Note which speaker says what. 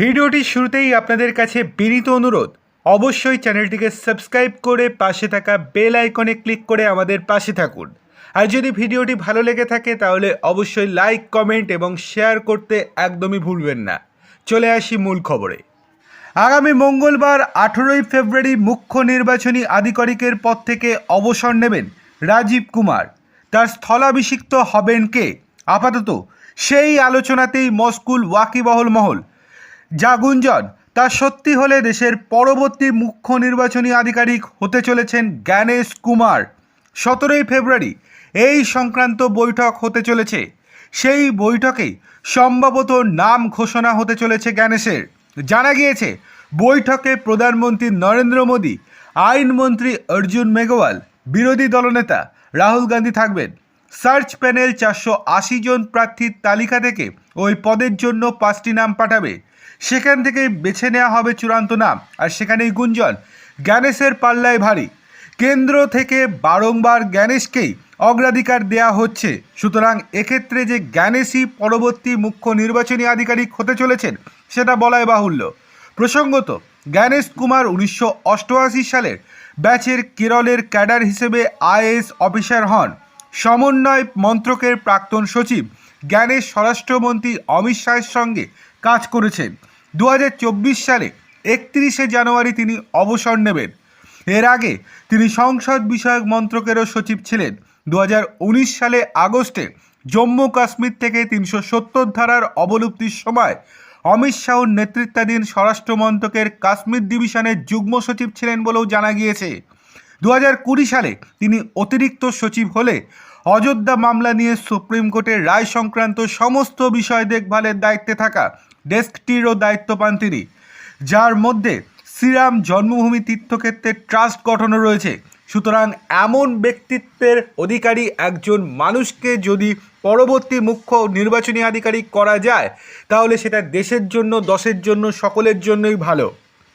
Speaker 1: ভিডিওটির শুরুতেই আপনাদের কাছে বিনীত অনুরোধ। অবশ্যই চ্যানেলটিকে সাবস্ক্রাইব করে পাশে থাকা বেল আইকনে ক্লিক করে আমাদের পাশে থাকুন। আর যদি ভিডিওটি ভালো লেগে থাকে তাহলে অবশ্যই লাইক, কমেন্ট এবং শেয়ার করতে একদমই ভুলবেন না। চলে আসি মূল খবরে। আগামী মঙ্গলবার, আঠেরোই ফেব্রুয়ারি মুখ্য নির্বাচনী আধিকারিকের পদ থেকে অবসর নেবেন রাজীব কুমার। তার স্থলাভিষিক্ত হবেন কে? আপাতত সেই আলোচনাতেই মস্কুল ওয়াকিবহল মহল যা গুঞ্জন, তা সত্যি হলে দেশের পরবর্তী মুখ্য নির্বাচনী আধিকারিক হতে চলেছেন জ্ঞানেশ কুমার। সতেরোই ফেব্রুয়ারি এই সংক্রান্ত বৈঠক হতে চলেছে। সেই বৈঠকেই সম্ভবত নাম ঘোষণা হতে চলেছে জ্ঞানেশের। জানা গিয়েছে, বৈঠকে প্রধানমন্ত্রী নরেন্দ্র মোদী, আইনমন্ত্রী অর্জুন মেঘওয়াল, বিরোধী দলনেতা রাহুল গান্ধী থাকবেন। সার্চ প্যানেল চারশো আশি জন প্রার্থীর তালিকা থেকে ওই পদের জন্য পাঁচটি নাম পাঠাবে। সেখান থেকে বেছে নেওয়া হবে চূড়ান্ত নাম। আর সেখানেই গুঞ্জন জ্ঞানেশের পাল্লায় ভারী। কেন্দ্র থেকে বারংবার জ্ঞানেশকেই অগ্রাধিকার দেয়া হচ্ছে। সুতরাং এক্ষেত্রে যে জ্ঞানেশই পরবর্তী মুখ্য নির্বাচনী আধিকারিক হতে চলেছেন, সেটা বলাই বাহুল্য। প্রসঙ্গত জ্ঞানেশ কুমার উনিশশো অষ্টআশি সালের ব্যাচের কেরলের ক্যাডার হিসেবে আইএস অফিসার হন। সমন্বয় মন্ত্রকের প্রাক্তন সচিব জ্ঞানেশ স্বরাষ্ট্রমন্ত্রী অমিত শাহের সঙ্গে কাজ করেছেন দু হাজার চব্বিশ সালে একত্রিশে জানুয়ারি তিনি অবসর নেবেন। এর আগে তিনি সংসদ বিষয়ক মন্ত্রকেরও সচিব ছিলেন। দু হাজার উনিশ সালে আগস্টে জম্মু কাশ্মীর থেকে তিনশো সত্তর ধারার অবলুপ্তির সময় অমিত শাহর নেতৃত্বাধীন স্বরাষ্ট্র মন্ত্রকের কাশ্মীর ডিভিশনের যুগ্ম সচিব ছিলেন বলেও জানা গিয়েছে। দু সালে তিনি অতিরিক্ত সচিব হলে অযোধ্যা মামলা নিয়ে সুপ্রিম কোর্টের রায় সংক্রান্ত সমস্ত বিষয় দেখভালের দায়িত্বে থাকা ডেস্কটিরও দায়িত্ব পান তিনি। যার মধ্যে শ্রীরাম জন্মভূমি তীর্থক্ষেত্রের ট্রাস্ট গঠনও রয়েছে। সুতরাং এমন ব্যক্তিত্বের অধিকারী একজন মানুষকে যদি পরবর্তী মুখ্য নির্বাচনী আধিকারিক করা যায়, তাহলে সেটা দেশের জন্য, দশের জন্য, সকলের জন্যই ভালো।